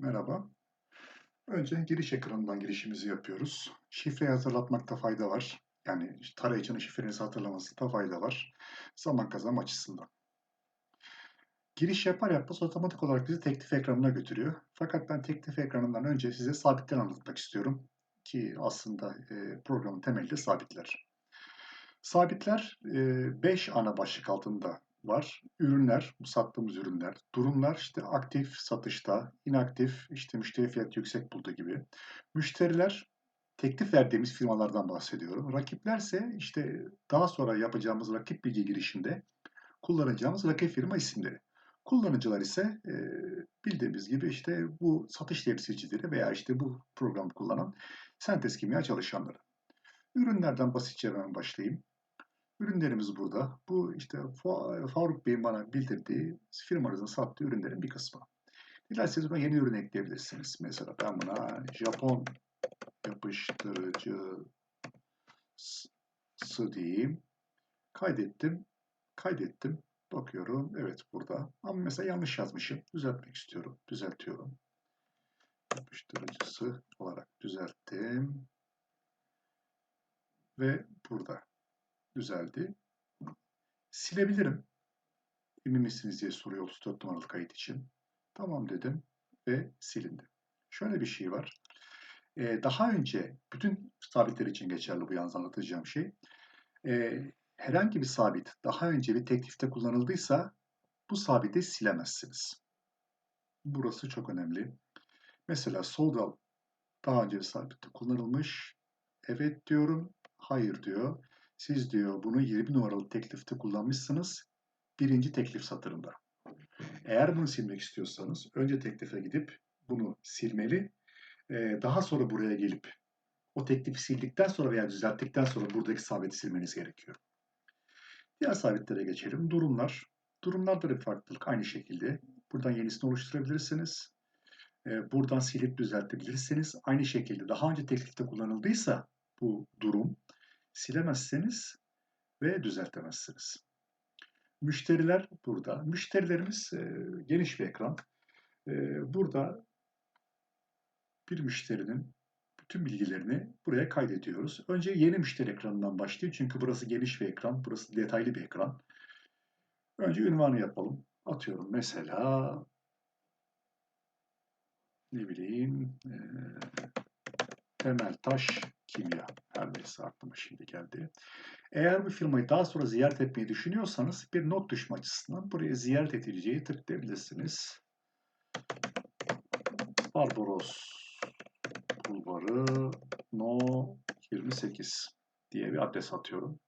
Merhaba. Önce giriş ekranından girişimizi yapıyoruz. Şifreyi hatırlatmakta fayda var. Yani tarayıcının şifrenizi hatırlamasında fayda var. Zaman kazanma açısından. Giriş yapar yapmaz otomatik olarak bizi teklif ekranına götürüyor. Fakat ben teklif ekranından önce size sabitler anlatmak istiyorum. Ki aslında e, programın temeli de sabitler. Sabitler 5 ana başlık altında var. Ürünler, sattığımız ürünler. Durumlar işte aktif satışta, inaktif işte müşteri fiyatı yüksek buldu gibi. Müşteriler teklif verdiğimiz firmalardan bahsediyorum. Rakiplerse işte daha sonra yapacağımız rakip bilgi girişinde kullanacağımız rakip firma isimleri. Kullanıcılar ise e, bildiğimiz gibi işte bu satış temsilcileri veya işte bu programı kullanan sentez kimya çalışanları. Ürünlerden basitçe ben başlayayım. Ürünlerimiz burada. Bu işte Faruk Bey'in bana bildirdiği firmanızın sattığı ürünlerin bir kısmı. Dilerseniz buna yeni ürün ekleyebilirsiniz. Mesela ben buna Japon yapıştırıcısı diyeyim. Kaydettim. Kaydettim. Bakıyorum. Evet burada. Ama mesela yanlış yazmışım. Düzeltmek istiyorum. Düzeltiyorum. Yapıştırıcısı olarak düzelttim. Ve burada düzeldi. Silebilirim. Emin misiniz diye soruyor 34 numaralı kayıt için. Tamam dedim ve silindi. Şöyle bir şey var. Ee, daha önce bütün sabitler için geçerli bu yalnız anlatacağım şey. Ee, herhangi bir sabit daha önce bir teklifte kullanıldıysa bu sabiti silemezsiniz. Burası çok önemli. Mesela sold daha önce bir sabitte kullanılmış. Evet diyorum, hayır diyor. Siz diyor bunu 20 numaralı teklifte kullanmışsınız. Birinci teklif satırında. Eğer bunu silmek istiyorsanız önce teklife gidip bunu silmeli. Daha sonra buraya gelip o teklifi sildikten sonra veya düzelttikten sonra buradaki sabiti silmeniz gerekiyor. Diğer sabitlere geçelim. Durumlar. Durumlarda da bir farklılık aynı şekilde. Buradan yenisini oluşturabilirsiniz. Buradan silip düzeltebilirsiniz. Aynı şekilde daha önce teklifte kullanıldıysa bu durum silemezseniz ve düzeltemezsiniz. Müşteriler burada. Müşterilerimiz e, geniş bir ekran. E, burada bir müşterinin bütün bilgilerini buraya kaydediyoruz. Önce yeni müşteri ekranından başlayayım. Çünkü burası geniş bir ekran. Burası detaylı bir ekran. Önce ünvanı yapalım. Atıyorum mesela ne bileyim e, temel taş kimya. Her neyse aklıma şimdi geldi. Eğer bu firmayı daha sonra ziyaret etmeyi düşünüyorsanız bir not düşme açısından buraya ziyaret edileceği tıklayabilirsiniz. Barbaros Bulvarı No 28 diye bir adres atıyorum.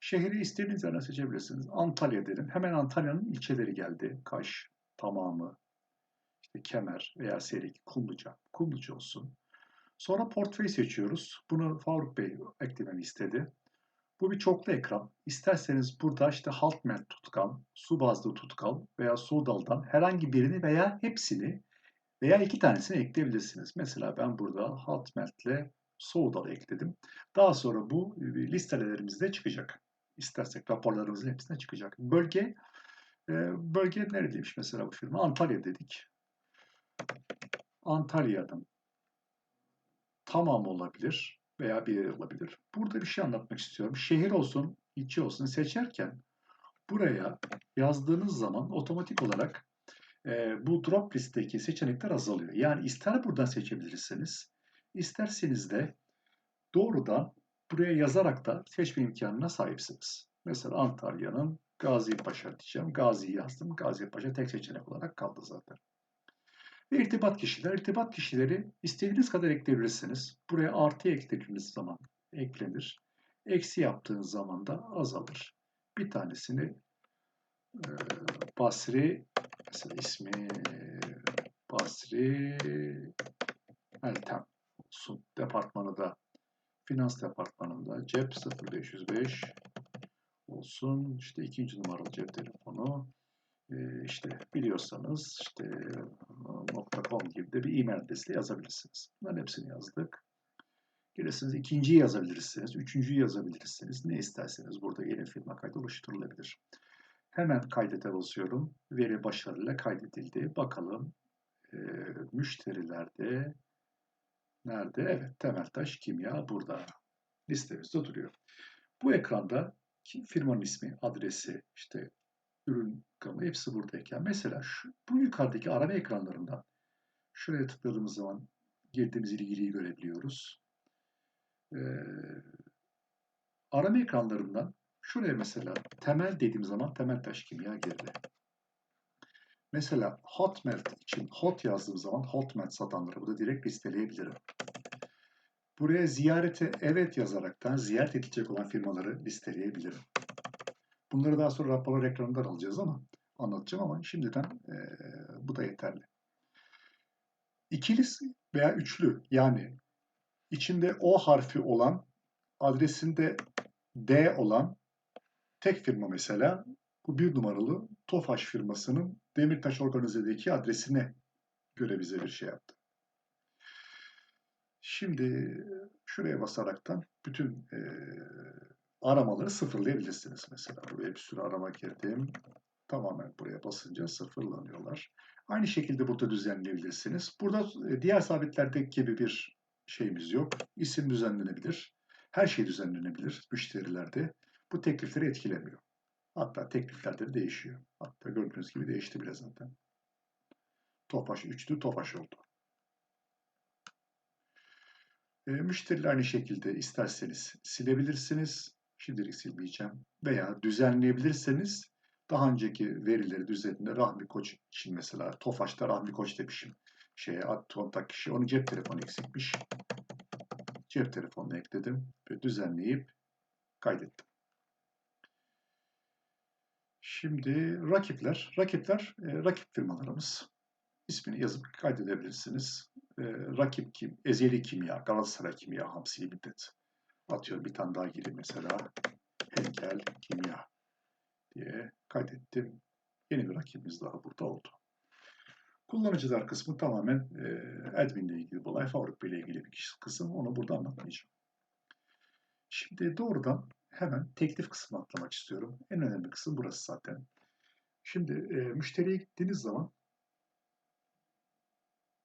Şehri istediğiniz yerden seçebilirsiniz. Antalya dedim. Hemen Antalya'nın ilçeleri geldi. Kaş, tamamı, işte Kemer veya Serik, Kumluca. Kumluca olsun. Sonra portföy seçiyoruz. Bunu Faruk Bey eklememi istedi. Bu bir çoklu ekran. İsterseniz burada işte Haltmelt tutkal, su bazlı tutkal veya Sudal'dan herhangi birini veya hepsini veya iki tanesini ekleyebilirsiniz. Mesela ben burada Haltmelt ile Sudal ekledim. Daha sonra bu e, listelerimizde çıkacak. İstersek raporlarımızın hepsine çıkacak. Bölge e, bölge neredeymiş mesela bu firma? Antalya dedik. Antalya'dan tamam olabilir veya bir yer olabilir. Burada bir şey anlatmak istiyorum. Şehir olsun, ilçe olsun seçerken buraya yazdığınız zaman otomatik olarak e, bu drop listteki seçenekler azalıyor. Yani ister buradan seçebilirsiniz, isterseniz de doğrudan buraya yazarak da seçme imkanına sahipsiniz. Mesela Antalya'nın Gazi Paşa diyeceğim. Gazi'yi yazdım. Gazi Paşa tek seçenek olarak kaldı zaten. Ve irtibat kişiler. İrtibat kişileri istediğiniz kadar ekleyebilirsiniz. Buraya artı eklediğiniz zaman eklenir. Eksi yaptığınız zaman da azalır. Bir tanesini e, Basri mesela ismi Basri Eltem olsun. Departmanı da finans departmanında cep 0505 olsun. İşte ikinci numaralı cep telefonu işte biliyorsanız işte .com gibi de bir e-mail adresiyle yazabilirsiniz. Bunların hepsini yazdık. Gelirsiniz ikinciyi yazabilirsiniz, üçüncüyü yazabilirsiniz. Ne isterseniz burada yeni firma kaydı oluşturulabilir. Hemen kaydete basıyorum. Veri başarıyla kaydedildi. Bakalım e, müşterilerde nerede? Evet Temeltaş Kimya burada. Listemizde duruyor. Bu ekranda firmanın ismi, adresi, işte ürün gamı hepsi buradayken mesela şu, bu yukarıdaki arama ekranlarından şuraya tıkladığımız zaman girdiğimiz ilgiliyi görebiliyoruz. Ee, arama ekranlarından şuraya mesela temel dediğim zaman temel taş kimya girdi. Mesela Hotmelt için hot yazdığım zaman Hotmelt satanları burada direkt listeleyebilirim. Buraya ziyarete evet yazaraktan ziyaret edilecek olan firmaları listeleyebilirim. Bunları daha sonra raporlar ekranından alacağız ama anlatacağım ama şimdiden e, bu da yeterli. İkili veya üçlü yani içinde O harfi olan adresinde D olan tek firma mesela bu bir numaralı Tofaş firmasının Demirtaş Organize'deki adresine göre bize bir şey yaptı. Şimdi şuraya basaraktan bütün e, aramaları sıfırlayabilirsiniz. Mesela buraya bir sürü arama girdim. Tamamen buraya basınca sıfırlanıyorlar. Aynı şekilde burada düzenleyebilirsiniz. Burada diğer sabitlerdeki gibi bir şeyimiz yok. İsim düzenlenebilir. Her şey düzenlenebilir müşterilerde. Bu teklifleri etkilemiyor. Hatta tekliflerde de değişiyor. Hatta gördüğünüz gibi değişti bile zaten. Tofaş 3'tü, Tofaş oldu. E, müşteriler aynı şekilde isterseniz silebilirsiniz. Şimdilik silmeyeceğim. Veya düzenleyebilirseniz daha önceki verileri düzeninde Rahmi Koç için mesela Tofaş'ta Rahmi Koç demişim. Şeye ad kontak kişi onun cep telefonu eksikmiş. Cep telefonunu ekledim ve düzenleyip kaydettim. Şimdi rakipler, rakipler e, rakip firmalarımız. İsmini yazıp kaydedebilirsiniz. E, rakip kim? Ezeli Kimya, Galatasaray Kimya, Hamsi Limited. Atıyorum bir tane daha gireyim mesela. Henkel Kimya diye kaydettim. Yeni bir rakibimiz daha burada oldu. Kullanıcılar kısmı tamamen e, admin ile ilgili olay. Avrupa ile ilgili bir kısım. Onu burada anlatmayacağım. Şimdi doğrudan hemen teklif kısmına atlamak istiyorum. En önemli kısım burası zaten. Şimdi e, müşteriye gittiğiniz zaman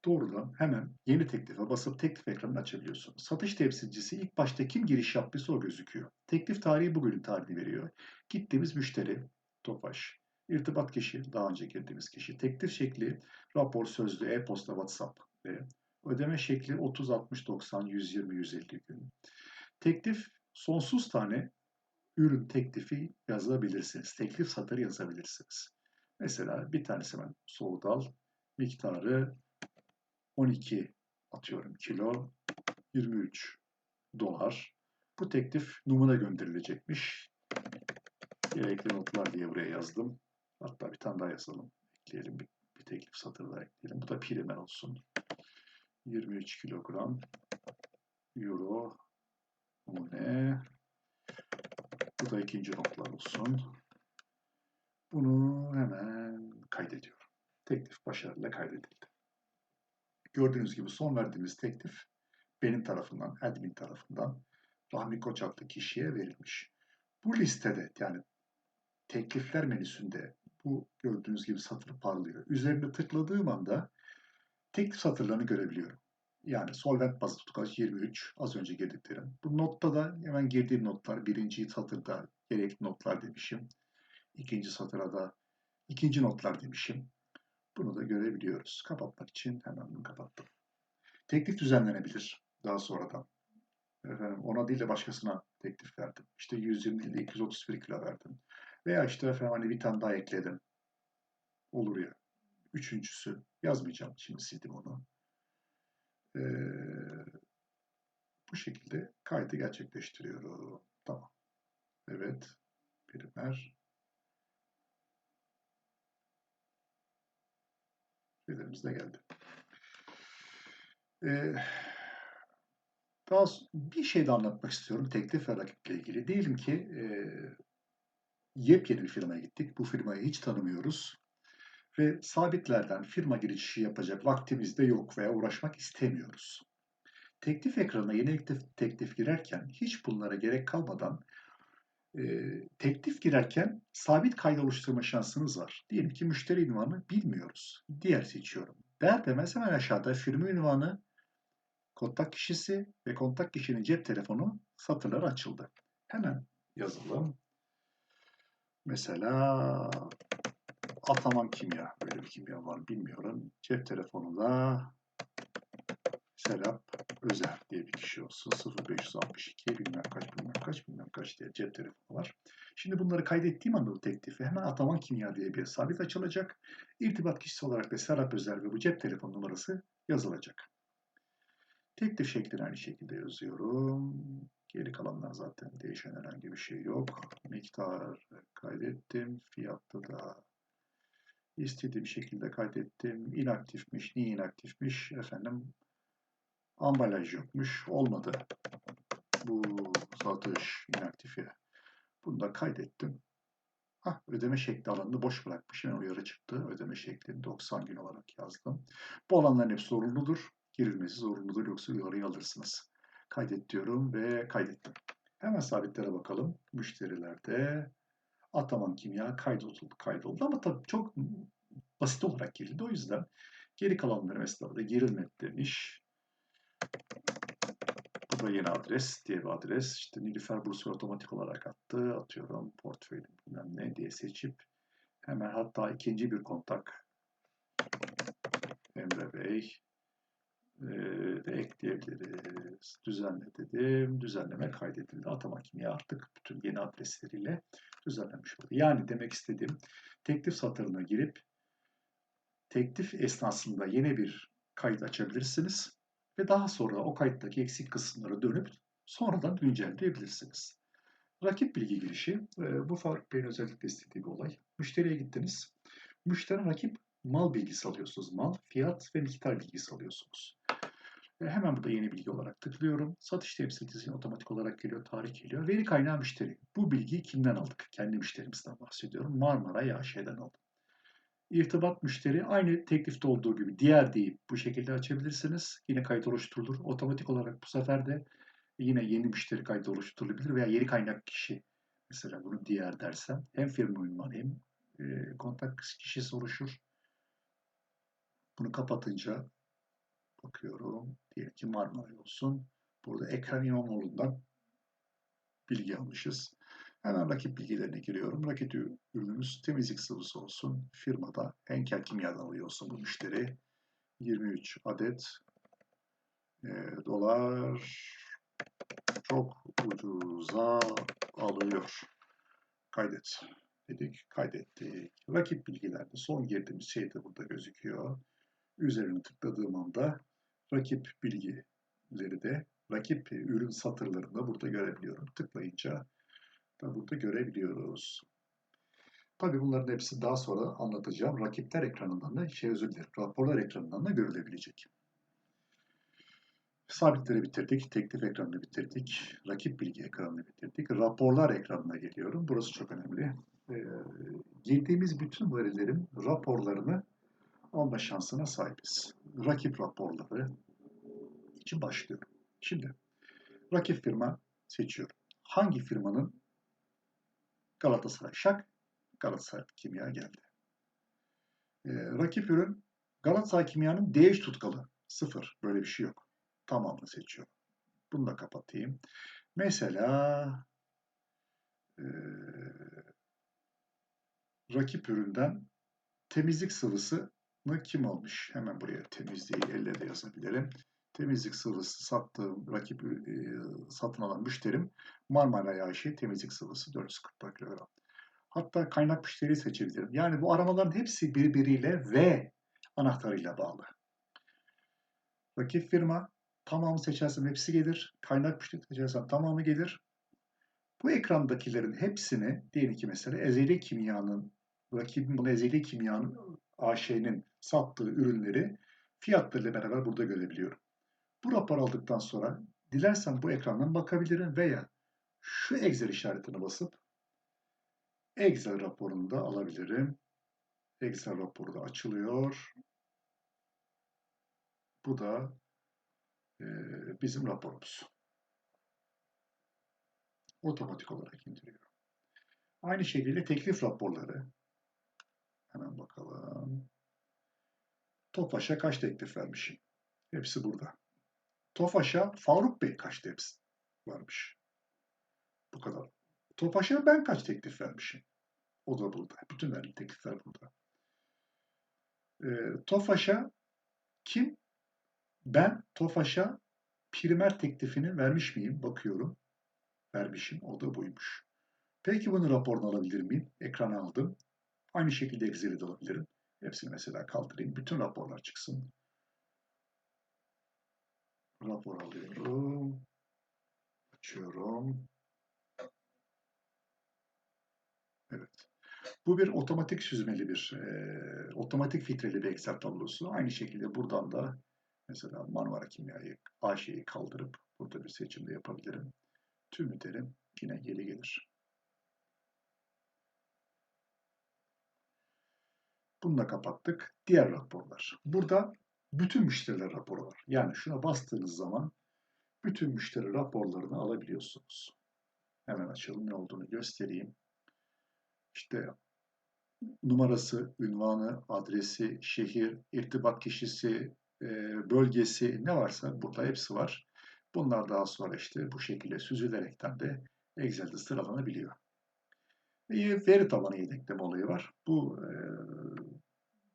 doğrudan hemen yeni teklife basıp teklif ekranını açabiliyorsunuz. Satış temsilcisi ilk başta kim giriş yaptıysa o gözüküyor. Teklif tarihi bugünün tarihini veriyor. Gittiğimiz müşteri, Tofaş, irtibat kişi, daha önce girdiğimiz kişi, teklif şekli, rapor, sözlü, e-posta, WhatsApp ve ödeme şekli 30, 60, 90, 120, 150 gün. Teklif sonsuz tane ürün teklifi yazabilirsiniz. Teklif satırı yazabilirsiniz. Mesela bir tanesi hemen soğudal miktarı 12 atıyorum kilo 23 dolar. Bu teklif numara gönderilecekmiş. Gerekli notlar diye buraya yazdım. Hatta bir tane daha yazalım. Ekleyelim bir, bir teklif satırı daha ekleyelim. Bu da primer olsun. 23 kilogram euro numune. Bu da ikinci notlar olsun. Bunu hemen kaydediyorum. Teklif başarıyla kaydedildi. Gördüğünüz gibi son verdiğimiz teklif benim tarafından, admin tarafından Rahmi Koç adlı kişiye verilmiş. Bu listede yani teklifler menüsünde bu gördüğünüz gibi satır parlıyor. Üzerinde tıkladığım anda teklif satırlarını görebiliyorum. Yani solvent bazı tutkaç 23 az önce girdiklerim. Bu notta da hemen girdiğim notlar birinci satırda gerekli notlar demişim. İkinci satıra ikinci notlar demişim. Bunu da görebiliyoruz. Kapatmak için hemen bunu kapattım. Teklif düzenlenebilir daha sonradan. Efendim, ona değil de başkasına teklif verdim. İşte 120 değil de 231 kilo verdim. Veya işte efendim hani bir tane daha ekledim. Olur ya. Üçüncüsü yazmayacağım. Şimdi sildim onu. Ee, bu şekilde kaydı gerçekleştiriyorum. Tamam. Evet. Primer. Şeylerimiz de geldi. Ee, daha bir şey de anlatmak istiyorum teklif ve rakiple ilgili. Diyelim ki e, yepyeni bir firmaya gittik. Bu firmayı hiç tanımıyoruz. Ve sabitlerden firma girişi yapacak vaktimiz de yok veya uğraşmak istemiyoruz. Teklif ekranına yeni teklif, teklif girerken hiç bunlara gerek kalmadan e, teklif girerken sabit kaydı oluşturma şansınız var. Diyelim ki müşteri ünvanını bilmiyoruz. Diğer seçiyorum. Der demez hemen aşağıda firma ünvanı, kontak kişisi ve kontak kişinin cep telefonu satırları açıldı. Hemen yazalım. Mesela Ataman Kimya. Böyle bir kimya var bilmiyorum. Cep telefonunda Serap Özer diye bir kişi olsun. 0562 bilmem kaç bilmem kaç bilmem kaç diye cep telefonu var. Şimdi bunları kaydettiğim anda bu teklifi hemen Ataman Kimya diye bir sabit açılacak. İrtibat kişisi olarak da Serap Özer ve bu cep telefon numarası yazılacak. Teklif şeklini aynı şekilde yazıyorum. Geri kalanlar zaten değişen herhangi bir şey yok. Miktar kaydettim. Fiyatta da istediğim şekilde kaydettim. İnaktifmiş. Niye inaktifmiş? Efendim ambalaj yokmuş. Olmadı. Bu satış inaktifi. Bunu da kaydettim. Hah, ödeme şekli alanını boş bırakmışım. Uyarı çıktı. Ödeme şeklini 90 gün olarak yazdım. Bu alanların hepsi zorunludur. Girilmesi zorunludur. Yoksa uyarıyı alırsınız. Kaydet diyorum ve kaydettim. Hemen sabitlere bakalım. Müşterilerde Ataman Kimya kaydoldu, kaydoldu ama tabii çok basit olarak girildi. O yüzden geri kalanları mesela da girilmedi demiş. Bu da yeni adres diye bir adres. İşte Nilüfer Bursu otomatik olarak attı. Atıyorum portföy bilmem ne diye seçip hemen hatta ikinci bir kontak Emre Bey e, de ekleyebiliriz. Düzenle dedim. Düzenleme kaydedildi. Atama kimya artık bütün yeni adresleriyle düzenlenmiş oldu. Yani demek istediğim teklif satırına girip teklif esnasında yeni bir kayıt açabilirsiniz ve daha sonra o kayıttaki eksik kısımlara dönüp sonradan güncelleyebilirsiniz. Rakip bilgi girişi, bu Faruk Bey'in özellikle istediği bir olay. Müşteriye gittiniz. Müşteri rakip mal bilgisi alıyorsunuz. Mal, fiyat ve miktar bilgisi alıyorsunuz. Hemen burada yeni bilgi olarak tıklıyorum. Satış temsilcisi otomatik olarak geliyor, tarih geliyor. Veri kaynağı müşteri. Bu bilgiyi kimden aldık? Kendi müşterimizden bahsediyorum. Marmara YHŞ'den aldım. İrtibat müşteri aynı teklifte olduğu gibi diğer deyip bu şekilde açabilirsiniz. Yine kayıt oluşturulur. Otomatik olarak bu sefer de yine yeni müşteri kaydı oluşturulabilir veya yeni kaynak kişi. Mesela bunu diğer dersem hem firma ünvanı hem e, kontak kişisi oluşur. Bunu kapatınca bakıyorum. Diyelim ki Marmara olsun. Burada Ekrem İmamoğlu'ndan bilgi almışız. Hemen rakip bilgilerine giriyorum. Rakip ürünümüz temizlik sıvısı olsun. Firmada Henkel Kimya'dan alıyor olsun bu müşteri. 23 adet e, dolar çok ucuza alıyor. Kaydet dedik. Kaydettik. Rakip bilgilerde son girdiğimiz şey de burada gözüküyor. Üzerine tıkladığım anda rakip bilgileri de rakip ürün satırlarında burada görebiliyorum. Tıklayınca da burada görebiliyoruz. Tabi bunların hepsi daha sonra anlatacağım. Rakipler ekranından da, şey özür dilerim, raporlar ekranından da görülebilecek. Sabitleri bitirdik, teklif ekranını bitirdik, rakip bilgi ekranını bitirdik, raporlar ekranına geliyorum. Burası çok önemli. Ee, girdiğimiz bütün verilerin raporlarını alma şansına sahibiz. Rakip raporları için başlıyorum. Şimdi rakip firma seçiyorum. Hangi firmanın Galatasaray Şak, Galatasaray Kimya geldi. Ee, rakip ürün Galatasaray Kimya'nın DH tutkalı. Sıfır. Böyle bir şey yok. Tamamını seçiyorum. Bunu da kapatayım. Mesela e, rakip üründen temizlik sıvısını kim almış? Hemen buraya temizliği elle de yazabilirim temizlik sıvısı sattığım rakip e, satın alan müşterim Marmara Yağışı temizlik sıvısı 440 kilogram. Hatta kaynak müşteriyi seçebilirim. Yani bu aramaların hepsi birbiriyle ve anahtarıyla bağlı. Rakip firma tamamı seçersem hepsi gelir. Kaynak müşteri seçersem tamamı gelir. Bu ekrandakilerin hepsini diyelim ki mesela Ezeli Kimya'nın rakibim bunu Ezeli Kimya'nın AŞ'nin sattığı ürünleri fiyatlarıyla beraber burada görebiliyorum. Bu rapor aldıktan sonra dilersen bu ekrandan bakabilirim veya şu Excel işaretine basıp Excel raporunu da alabilirim. Excel raporu da açılıyor. Bu da e, bizim raporumuz. Otomatik olarak indiriyorum. Aynı şekilde teklif raporları. Hemen bakalım. Tofaş'a kaç teklif vermişim? Hepsi burada. Tofaş'a Faruk Bey kaç teklif varmış? Bu kadar. Tofaş'a ben kaç teklif vermişim? O da burada. Bütün verdiğim teklifler burada. E, Tofaş'a kim? Ben Tofaş'a primer teklifini vermiş miyim? Bakıyorum. Vermişim. O da buymuş. Peki bunu raporunu alabilir miyim? Ekrana aldım. Aynı şekilde Excel'e de alabilirim. Hepsini mesela kaldırayım. Bütün raporlar çıksın. Rapor alıyorum. Açıyorum. Evet. Bu bir otomatik süzmeli bir, e, otomatik filtreli bir Excel tablosu. Aynı şekilde buradan da mesela manuel kimyayı, AŞ'yi kaldırıp burada bir seçimde yapabilirim. Tüm ünitelerim yine geri gelir. Bunu da kapattık. Diğer raporlar. Burada bütün müşteriler raporu var. Yani şuna bastığınız zaman bütün müşteri raporlarını alabiliyorsunuz. Hemen açalım ne olduğunu göstereyim. İşte numarası, ünvanı, adresi, şehir, irtibat kişisi, e, bölgesi ne varsa burada hepsi var. Bunlar daha sonra işte bu şekilde süzülerekten de Excel'de sıralanabiliyor. Veri tabanı yedekleme olayı var. Bu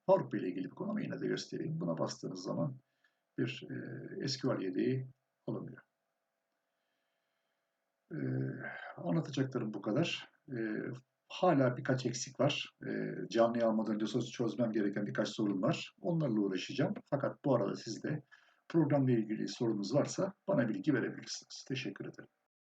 Powerpoint ile ilgili bir konu ama yine de göstereyim. Buna bastığınız zaman bir e, SQL yedeği alınıyor. E, anlatacaklarım bu kadar. E, hala birkaç eksik var. E, canlıya almadan önce çözmem gereken birkaç sorun var. Onlarla uğraşacağım. Fakat bu arada siz de programla ilgili sorunuz varsa bana bilgi verebilirsiniz. Teşekkür ederim.